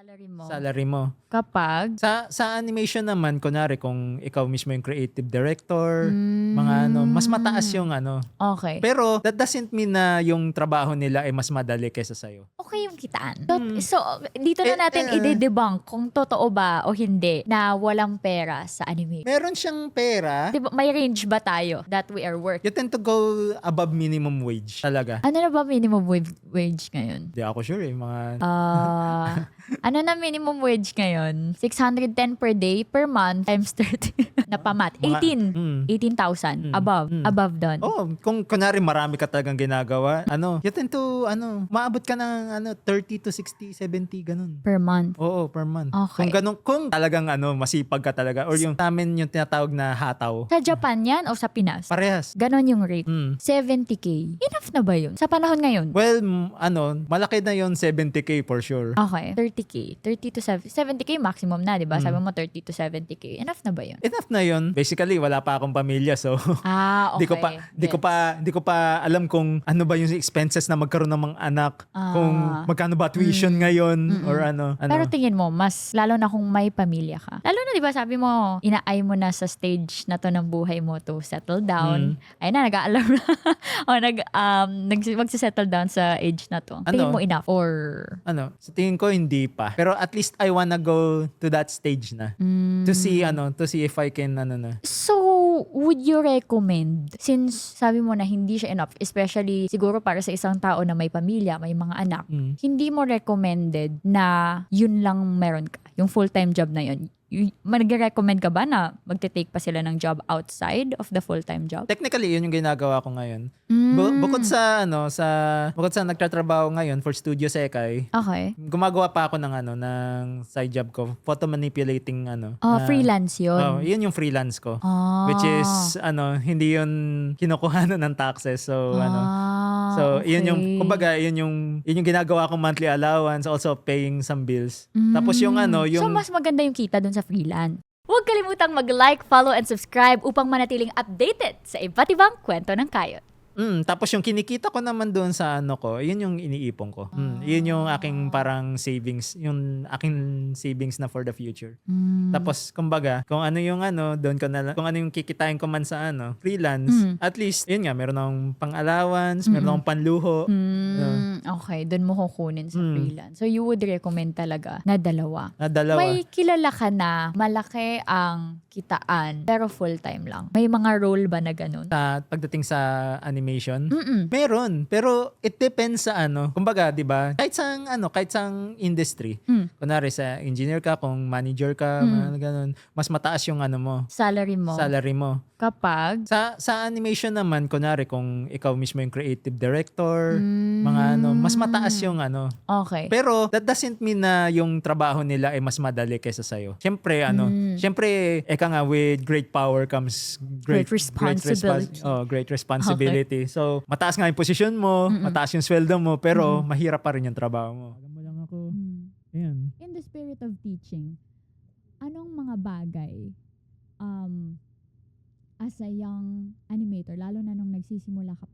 salary mo salary mo. kapag Sa sa animation naman, kunwari kung ikaw mismo yung creative director, Mm, mga ano, mas mataas yung ano. Okay. Pero that doesn't mean na yung trabaho nila ay mas madali kaysa sa'yo. okay yung kitaan. So, Mm. so, dito Eh, na natin eh, i-debunk kung totoo ba o hindi na walang pera sa anime. Meron siyang pera. Diba, may range ba tayo that we are working? You tend to go above minimum wage talaga. Ano na ba minimum wage, ngayon? Di ako sure eh. Mga, Ah, ano na minimum wage ngayon? 610 per day per month times 30 na pamat. Mga- 18. mm. 18,000 Mm. above. Mm. Above doon. Oh, kung kunwari marami ka talagang ginagawa, ano, you tend to, ano, maabot ka ng, ano, 30 to 60, 70, ganun. Per month. Oo, per month. Okay. Kung ganun, kung talagang, ano, masipag ka talaga, or yung namin yung tinatawag na hataw, Sa Japan yan o sa Pinas? parehas. Ganon yung rate. Mm. 70k. Enough na ba yun? Sa panahon ngayon? Well, m- ano, malaki na yon 70k for sure. Okay. 30k. 30 to 70. 70k maximum na, di ba? Mm. Sabi mo 30 to 70k. Enough na ba yun? Enough na yon. Basically, wala pa akong pamilya, so Ah, okay. Di ko pa di ko Gets. pa di ko pa alam kung ano ba yung expenses na magkaroon ng mga anak, Ah. kung magkano ba tuition ngayon Mm-mm. or ano. ano. Pero tingin mo, mas lalo na kung may pamilya ka. Lalo na 'di ba sabi mo, inaay mo na sa stage na to ng buhay mo to settle down. Mm. Ay na nag-aalam na. o nag um nag magse-settle down sa age na to. Tingin Ano? mo enough or ano, sa tingin ko hindi pa. Pero at least I wanna go to that stage na. mm, To see ano, to see if I can ano na. So, would you recommend, since sabi mo na hindi siya enough, especially siguro para sa isang tao na may pamilya, may mga anak, Mm. hindi mo recommended na yun lang meron ka, yung full-time job na yun. Mag-recommend ka ba na magte-take pa sila ng job outside of the full-time job? Technically, yun yung ginagawa ko ngayon. Mm. Bu- bukod sa ano, sa bukod sa nagtatrabaho ngayon for Studio Sekai, Okay. gumagawa pa ako ng ano, ng side job ko, photo manipulating ano. Ah, na- freelance yun. Oh, yun yung freelance ko. Ah. Which is ano, hindi yun kinukuhanan ng taxes. So ano, Ah, So, yun yung, okay. kumbaga, yun yung, yun yung ginagawa kong monthly allowance, also paying some bills. Mm. Tapos yung ano, So, yung, mas maganda yung kita dun sa freelance. Huwag kalimutang mag-like, follow, and subscribe upang manatiling updated sa iba't ibang kwento ng kayot. mm, tapos yung kinikita ko naman doon sa ano ko, yun yung iniipon ko. Mm, yun yung aking parang savings, yung aking savings na for the future. Mm. Tapos, kumbaga, kung ano yung ano, doon ko na, kung ano yung kikitain ko man sa ano, freelance, Mm. at least, yun nga, meron akong pang-allowance, meron akong panluho. Mm, okay, dun mo kukunin sa Mm. freelance. So, you would recommend talaga na dalawa. Na dalawa. May kilala ka na malaki ang kitaan pero full-time lang. May mga role ba na ganun? sa pagdating sa animation, Mm-mm. Meron, pero it depends sa ano. Kumbaga, 'di ba? Kahit sa ano, kahit sa industry. Hmm. Kunwari sa engineer ka, kung manager ka, Hmm. Mga ganun, mas mataas yung ano mo, Salary mo salary mo. kapag Sa sa animation naman, kunwari kung ikaw mismo yung creative director, Mm, mga ano, mas mataas yung ano. Okay. Pero that doesn't mean na yung trabaho nila ay mas madali kaysa sa'yo. Siyempre, ano, Mm. siyempre, eka nga, with great power comes great, Great responsibility. oh, great responsibility. So, mataas nga yung posisyon mo, Mm-mm. mataas yung sweldo mo, pero mahirap pa rin yung trabaho mo. Alam mo lang ako. Mm. Ayan. in the spirit of teaching, anong mga bagay um, as a young animator, lalo na nung nagsisimula ka